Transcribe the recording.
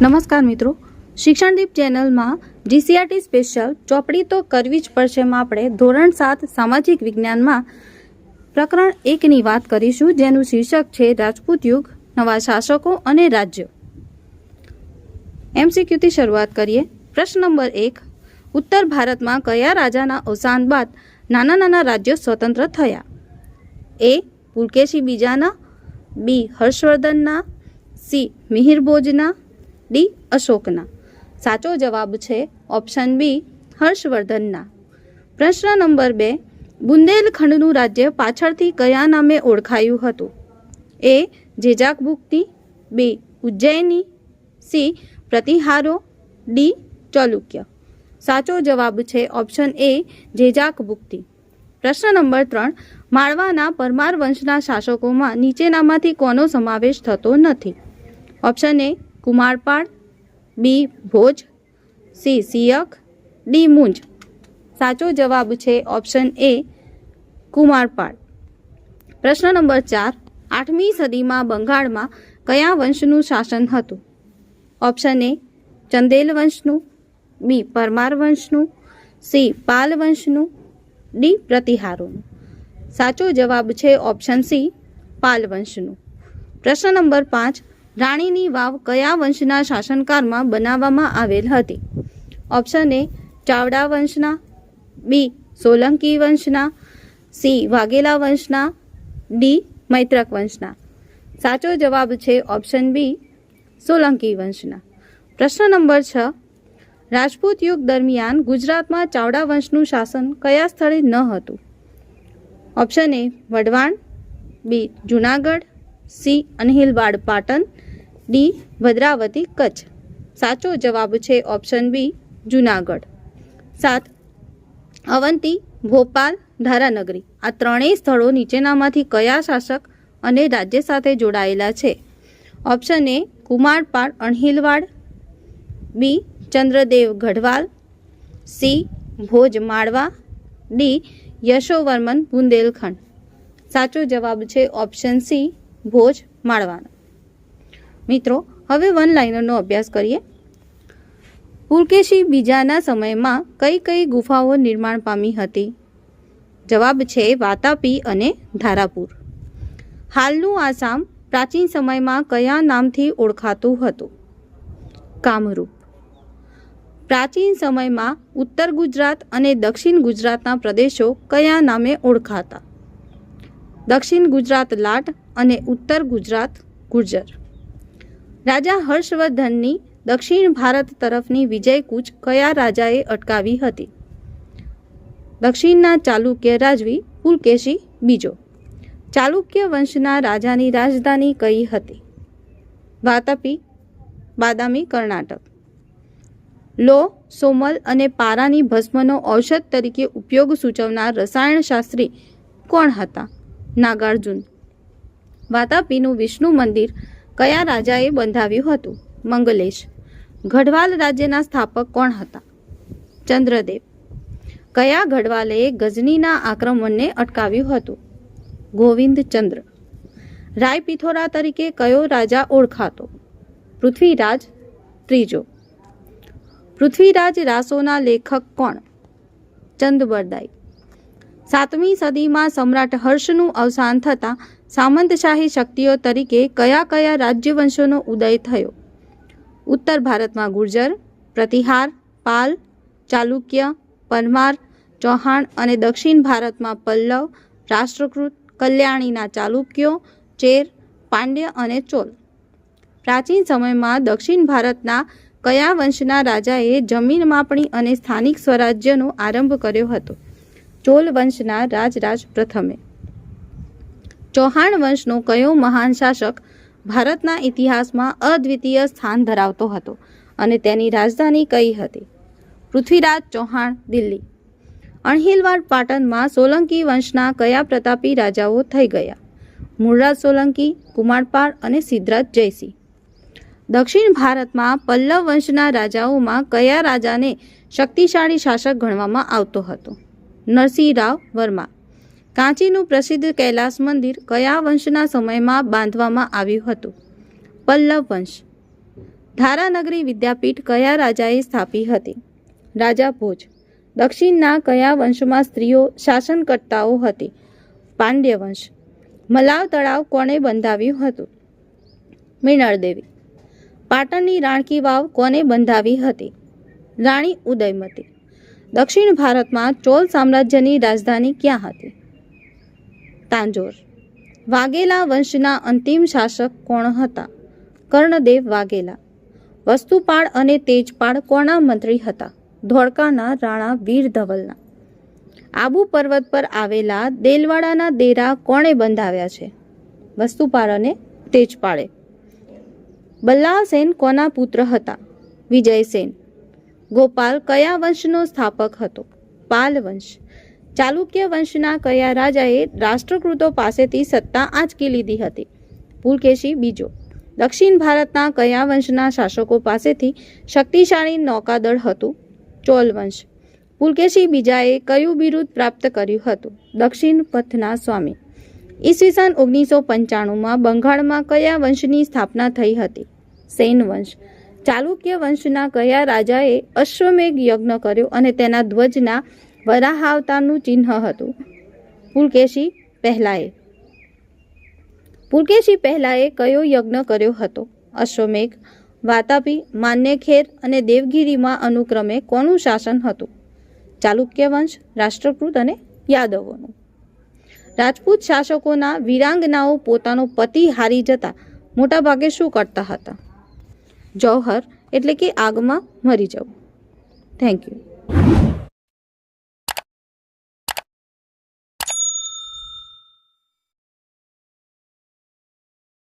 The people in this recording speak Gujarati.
નમસ્કાર મિત્રો. શિક્ષણદીપ ચેનલમાં જીસીઆરટી સ્પેશિયલ ચોપડી તો કરવી જ પડશેમાં આપણે ધોરણ સાત સામાજિક વિજ્ઞાનમાં પ્રકરણ એકની વાત કરીશું, જેનું શીર્ષક છે રાજપૂત યુગ, નવા શાસકો અને રાજ્યો. એમસીક્યુથી શરૂઆત કરીએ. પ્રશ્ન નંબર એક, ઉત્તર ભારતમાં કયા રાજાના અવસાન બાદ નાના નાના રાજ્યો સ્વતંત્ર થયા. એ પુલકેશી બીજાના, બી હર્ષવર્ધનના, સી મિહિરભોજના, ડી અશોકના. સાચો જવાબ છે ઓપ્શન બી હર્ષવર્ધનના. પ્રશ્ન નંબર બે, બુંદેલખંડનું રાજ્ય પાછળથી કયા નામે ઓળખાયું હતું? A Jejak Bhukti B Ujjaini, C પ્રતિહારો, D Chalukya. સાચો જવાબ છે ઓપ્શન એ જેજાક ભુક્તિ પ્રશ્ન નંબર ત્રણ, માળવાના પરમાર વંશના શાસકોમાં નીચેનામાંથી કોનો સમાવેશ થતો નથી? Option A Kumarpal, B Bhoj, C Siyak, D Munj. સાચો જવાબ છે ઓપ્શન એ કુમારપાળ. પ્રશ્ન નંબર ચાર, આઠમી સદીમાં બંગાળમાં કયા વંશનું શાસન હતું? ઓપ્શન એ ચંદેલ વંશનું બી પરમાર વંશનું સી પાલ વંશનું ડી પ્રતિહારોનું. સાચો જવાબ છે ઓપ્શન સી પાલ વંશનું પ્રશ્ન નંબર પાંચ, રાણીની વાવ કયા વંશના શાસનકાળમાં બનાવવામાં આવેલ હતી? ઓપ્શન એ, ચાવડા વંશના, બી સોલંકી વંશના, સી વાઘેલા વંશના, ડી મૈત્રક વંશના. સાચો જવાબ છે ઓપ્શન બી સોલંકી વંશના. પ્રશ્ન નંબર છ રાજપૂત યુગ દરમિયાન ગુજરાતમાં ચાવડા વંશનું શાસન કયા સ્થળે ન હતું? Option A Wadhwan. B Junagadh. C Anhilwad Patan D Bhadravati Kutch. સાચો જવાબ છે ઓપ્શન બી જુનાગઢ. સાત, અવંતી, ભોપાલ, ધારાનગરી. આ ત્રણેય સ્થળો નીચેનામાંથી કયા શાસક અને રાજ્ય સાથે જોડાયેલા છે? Option A Kumarpal Anhilwad. B Chandradev Garhwal, C. Bhoj Malwa, D. Yashovarman Bundelkhand. સાચો જવાબ છે ઓપ્શન સી, ભોજ માળવાનો. મિત્રો, હવે વન લાઇનરનો અભ્યાસ કરીએ. પુલકેશી બીજાના સમયમાં કઈ કઈ ગુફાઓ નિર્માણ પામી હતી? જવાબ છે વાતાપી અને ધારાપુર. હાલનું આસામ પ્રાચીન સમયમાં કયા નામથી ઓળખાતું હતું? કામરૂપ. પ્રાચીન સમયમાં ઉત્તર ગુજરાત અને દક્ષિણ ગુજરાતના પ્રદેશો કયા નામે ઓળખાતા? દક્ષિણ ગુજરાત લાટ અને ઉત્તર ગુજરાત ગુર્જર. રાજા હર્ષવર્ધનની દક્ષિણ ભારત તરફની વિજય કૂચ કયા રાજાએ અટકાવી હતી? દક્ષિણના ચાલુક્ય રાજવી પુલકેશી બીજો. ચાલુક્ય વંશના રાજાની રાજધાની કઈ હતી? વાતાપી, બાદામી કર્ણાટક. લો, સોમલ અને પારાની ભસ્મનો ઔષધ તરીકે ઉપયોગ સૂચવનાર રસાયણશાસ્ત્રી કોણ હતા? નાગાર્જુન. વાતાપીનું વિષ્ણુ મંદિર કયા રાજાએ બંધાવ્યું હતું? મંગલેશ. ગઢવાલ રાજ્યના સ્થાપક કોણ હતા? ચંદ્રદેવ. કયા ગઢવાલે ગઝનીના આક્રમણને અટકાવ્યું હતું? ગોવિંદચંદ્ર. રાયપિથોરા તરીકે કયો રાજા ઓળખાતો? પૃથ્વીરાજ ત્રીજો. પૃથ્વીરાજ રાસોના લેખક કોણ? ચંદબરદાઈ સાતમી સદીમાં સમ્રાટ હર્ષનું અવસાન થતાં સામંતશાહી શક્તિઓ તરીકે કયા કયા રાજ્યવંશોનો ઉદય થયો? ઉત્તર ભારતમાં ગુર્જર, પ્રતિહાર, પાલ, ચાલુક્ય, પરમાર, ચૌહાણ અને દક્ષિણ ભારતમાં પલ્લવ, રાષ્ટ્રકૃત, કલ્યાણીના ચાલુક્યો, ચેર, પાંડ્ય અને ચોલ પ્રાચીન સમયમાં દક્ષિણ ભારતના કયા વંશના રાજાએ જમીન માપણી અને સ્થાનિક સ્વરાજ્યનો આરંભ કર્યો હતો? ચોલ વંશના રાજરાજ પ્રથમે. ચૌહાણ વંશનો કયો મહાન શાસક ભારતના ઇતિહાસમાં અદ્વિતીય સ્થાન ધરાવતો હતો અને તેની રાજધાની કઈ હતી? પૃથ્વીરાજ ચૌહાણ, દિલ્હી. અણહિલવાડ પાટણમાં સોલંકી વંશના કયા પ્રતાપી રાજાઓ થઈ ગયા? મૂળરાજ સોલંકી, કુમારપાળ અને સિદ્ધરાજ જયસિંહ. દક્ષિણ ભારતમાં પલ્લવ વંશના રાજાઓમાં કયા રાજાને શક્તિશાળી શાસક ગણવામાં આવતો હતો? નરસિંહ રાવ વર્મા. કાંચીનું પ્રસિદ્ધ કૈલાસ મંદિર કયા વંશના સમયમાં બાંધવામાં આવ્યું હતું? પલ્લવ વંશ. ધારાનગરી વિદ્યાપીઠ કયા રાજાએ સ્થાપી હતી? રાજા ભોજ. દક્ષિણના કયા વંશમાં સ્ત્રીઓ શાસનકર્તાઓ હતી? પાંડ્ય વંશ. મલાવ તળાવ કોણે બંધાવ્યું હતું? મિનળ દેવી. પાટણની રાણકી વાવ કોને બંધાવી હતી? રાણી ઉદયમતી. દક્ષિણ ભારતમાં ચોલ સામ્રાજ્યની રાજધાની ક્યાં હતી? તાંજોર. વાઘેલા વંશના અંતિમ શાસક કોણ હતા? કર્ણદેવ વાઘેલા. વસ્તુપાળ અને તેજપાળ કોના મંત્રી હતા? ધોળકાના રાણા વીર ધવલના. આબુ પર્વત પર આવેલા દેલવાડાના દેરા કોણે બંધાવ્યા છે? વસ્તુપાળ અને તેજપાળે. બલ્લાસેન કોના પુત્ર હતા? વિજયસેન. ગોપાલ કયા વંશનો સ્થાપક હતો? પાલ વંશ ચાલુક્ય વંશના કયા રાજાએ રાષ્ટ્રકૃતો પાસેથી સત્તા આંચકી લીધી હતી? પુલકેશી બીજો. દક્ષિણ ભારતના કયા વંશના શાસકો પાસેથી શક્તિશાળી નૌકાદળ હતું? ચોલ વંશ પુલકેશી બીજાએ કયું બિરુદ પ્રાપ્ત કર્યું હતું? દક્ષિણ પથના સ્વામી. ઈસવીસન ઓગણીસો પંચાણુંમાં બંગાળમાં કયા વંશની સ્થાપના થઈ હતી? સેન વંશ. ચાલુક્ય વંશના કયા રાજાએ અશ્વમેઘ યજ્ઞ કર્યો અને તેના ધ્વજના વરાહાવતારનું ચિહ્ન હતું? પુલકેશી પહેલાએ. પુલકેશી પહેલાએ કયો યજ્ઞ કર્યો હતો? અશ્વમેઘ, વાતાપી, માન્યખેર અને દેવગીરીમાં અનુક્રમે કોનું શાસન હતું? ચાલુક્ય વંશ, રાષ્ટ્રકૃત અને યાદવોનું. રાજપૂત શાસકોના વીરાંગનાઓ પોતાનો પતિ હારી જતા મોટાભાગે શું કરતા હતા? જૌહર એટલે કે આગમાં મરી જવું. Thank you